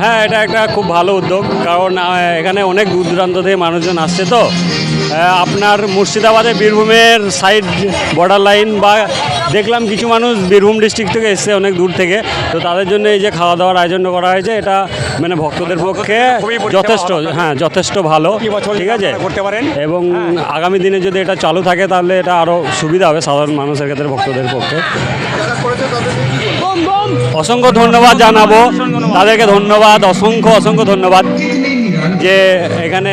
হ্যাঁ এটা একটা খুব ভালো উদ্যোগ, কারণ এখানে অনেক দূর দূরান্ত থেকে মানুষজন আসছে তো। আপনার মুর্শিদাবাদে বীরভূমের সাইড বর্ডার লাইন বা দেখলাম কিছু মানুষ বীরভূম ডিস্ট্রিক্ট থেকে এসছে অনেক দূর থেকে। তো তাদের জন্য এই যে খাওয়া দাওয়ার আয়োজন করা হয়েছে এটা মানে ভক্তদের পক্ষে যথেষ্ট হ্যাঁ যথেষ্ট ভালো ঠিক আছে? করতে পারেন। এবং আগামী দিনে যদি এটা চালু থাকে তাহলে এটা আরও সুবিধা হবে সাধারণ মানুষের ক্ষেত্রে ভক্তদের পক্ষে। অসংখ্য ধন্যবাদ জানাব। তাদেরকে ধন্যবাদ অসংখ্য অসংখ্য ধন্যবাদ। যে এখানে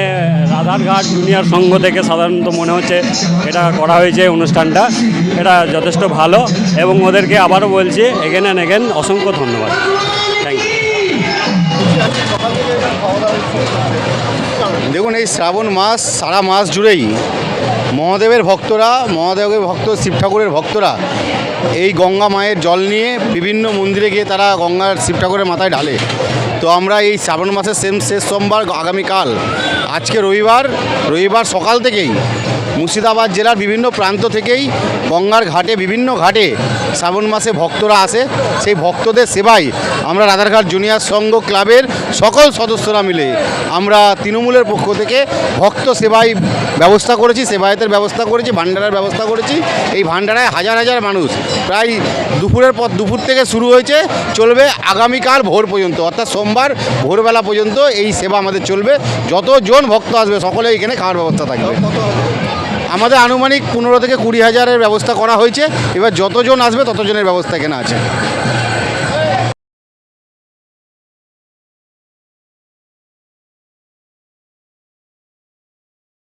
রাধারঘাট জুনিয়র সংঘ থেকে সাধারণত মনে হচ্ছে এটা করা হয়েছে অনুষ্ঠানটা। এটা যথেষ্ট ভালো এবং ওদেরকে আবারও বলছি এগেন অ্যান্ড এগেন অসংখ্য ধন্যবাদ। থ্যাংক ইউ দেখুন, এই শ্রাবণ মাস সারা মাস জুড়েই মহাদেবের ভক্তরা, মহাদেবের ভক্ত, শিব ঠাকুরের ভক্তরা এই গঙ্গা মায়ের জল নিয়ে বিভিন্ন মন্দিরে গিয়ে তারা গঙ্গার শিব ঠাকুরের মাথায় ঢালে। তো আমরা এই শ্রাবণ মাসের সেম শেষ সোমবার আগামীকাল, আজকে রবিবার রবিবার সকাল থেকেই মুর্শিদাবাদ জেলার বিভিন্ন প্রান্ত থেকেই গঙ্গার ঘাটে, বিভিন্ন ঘাটে শ্রাবণ মাসে ভক্তরা আসে, সেই ভক্তদের সেবায় আমরা রাধারঘাট জুনিয়র সংঘ ক্লাবের সকল সদস্যরা মিলে আমরা তৃণমূলের পক্ষ থেকে ভক্ত সেবায় ব্যবস্থা করেছি, সেবায়তের ব্যবস্থা করেছি ভান্ডারের ব্যবস্থা করেছি। এই ভান্ডারায় হাজার হাজার মানুষ প্রায় দুপুরের পর দুপুর থেকে শুরু হয়েছে, চলবে আগামীকাল ভোর পর্যন্ত। অর্থাৎ সোমবার ভোরবেলা পর্যন্ত এই সেবা আমাদের চলবে। যতজন ভক্ত আসবে, সকলে এখানে খাওয়ার ব্যবস্থা থাকবে। আমাদের আনুমানিক পনেরো থেকে কুড়ি হাজারের ব্যবস্থা করা হয়েছে। এবার যতজন আসবে ততজনের ব্যবস্থা এখানে আছে।